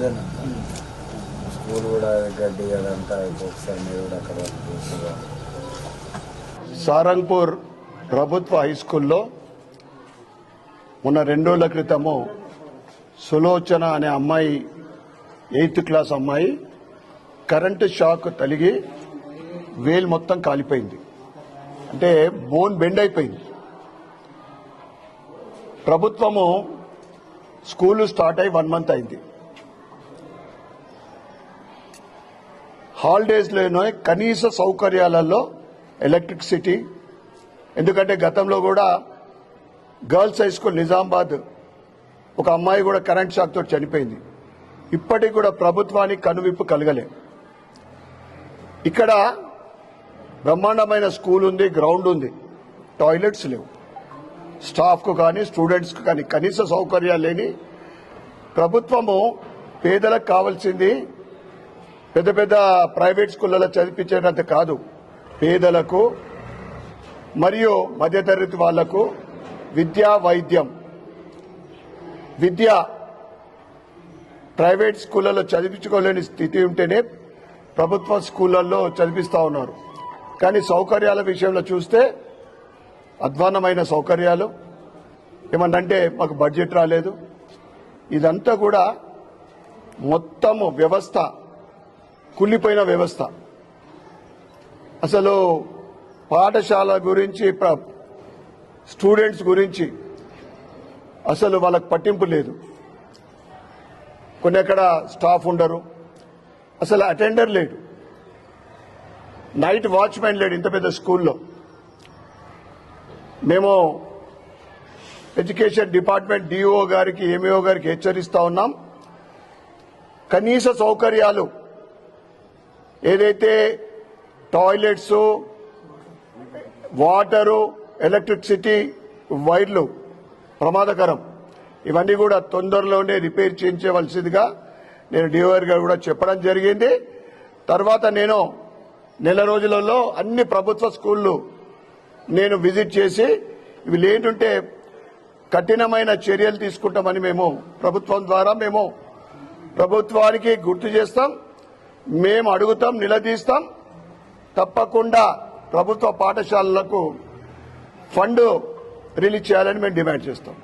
అదేనా స్కూల్ కూడా గడ్డి అదంతా ఒకసారి మీరు కూడా అక్కడ సారంగ్పూర్ ప్రభుత్వ హై స్కూల్లో మొన్న రెండు రోజుల క్రితము సులోచన అనే అమ్మాయి ఎయిత్ క్లాస్ అమ్మాయి కరెంటు షాక్ తలిగి వేలు మొత్తం కాలిపోయింది. అంటే బోన్ బెండ్ అయిపోయింది. ప్రభుత్వము స్కూలు స్టార్ట్ అయి వన్ మంత్ అయింది. హాలిడేస్లోనో కనీస సౌకర్యాలలో ఎలక్ట్రిసిటీ. ఎందుకంటే గతంలో కూడా గర్ల్స్ హై స్కూల్ నిజామాబాద్ ఒక అమ్మాయి కూడా కరెంట్ షాక్తో చనిపోయింది. ఇప్పటికి కూడా ప్రభుత్వానికి కనువిప్పు కలగలే. ఇక్కడ బ్రహ్మాండమైన స్కూల్ ఉంది గ్రౌండ్ ఉంది టాయిలెట్స్ లేవు. స్టాఫ్కు కానీ స్టూడెంట్స్కు కానీ కనీస సౌకర్యాలు లేని ప్రభుత్వము పేదలకు కావాల్సింది పెద్ద పెద్ద ప్రైవేట్ స్కూళ్ళలో చదివించేటంత కాదు. పేదలకు మరియు మధ్యతరగతి వాళ్ళకు విద్యా వైద్యం. విద్య ప్రైవేట్ స్కూళ్ళలో చదివించుకోలేని స్థితి ఉంటేనే ప్రభుత్వ స్కూళ్ళల్లో చదివిస్తూ ఉన్నారు. కానీ సౌకర్యాల విషయంలో చూస్తే అధ్వాన్నమైన సౌకర్యాలు. ఏమన్నంటే మాకు బడ్జెట్ రాలేదు. ఇదంతా కూడా మొత్తము వ్యవస్థ కుళ్ళిపోయిన వ్యవస్థ. అసలు పాఠశాల గురించి స్టూడెంట్స్ గురించి అసలు వాళ్ళకి పట్టింపు లేదు. కొన్ని ఎక్కడ స్టాఫ్ ఉండరు. అసలు అటెండర్ లేడు. నైట్ వాచ్మెన్ లేడు ఇంత పెద్ద స్కూల్లో. మేము ఎడ్యుకేషన్ డిపార్ట్మెంట్ డిఓ గారికి ఎంఈఓ గారికి హెచ్చరిస్తా ఉన్నాం. కనీస సౌకర్యాలు ఏదైతే టాయిలెట్స్ వాటరు ఎలక్ట్రిసిటీ వైర్లు ప్రమాదకరం ఇవన్నీ కూడా తొందరలోనే రిపేర్ చేయించవలసిందిగా నేను డిఓఆర్ గారు కూడా చెప్పడం జరిగింది. తర్వాత నేను నెల రోజులలో అన్ని ప్రభుత్వ స్కూళ్ళు నేను విజిట్ చేసి ఇవి లేకుంటే కఠినమైన చర్యలు తీసుకుంటామని మేము ప్రభుత్వం ద్వారా మేము ప్రభుత్వానికి గుర్తు చేస్తాం. మేము అడుగుతాం నిలదీస్తాం. తప్పకుండా ప్రభుత్వ పాఠశాలలకు ఫండ్ రిలీజ్ చేయాలని మేము డిమాండ్ చేస్తాం.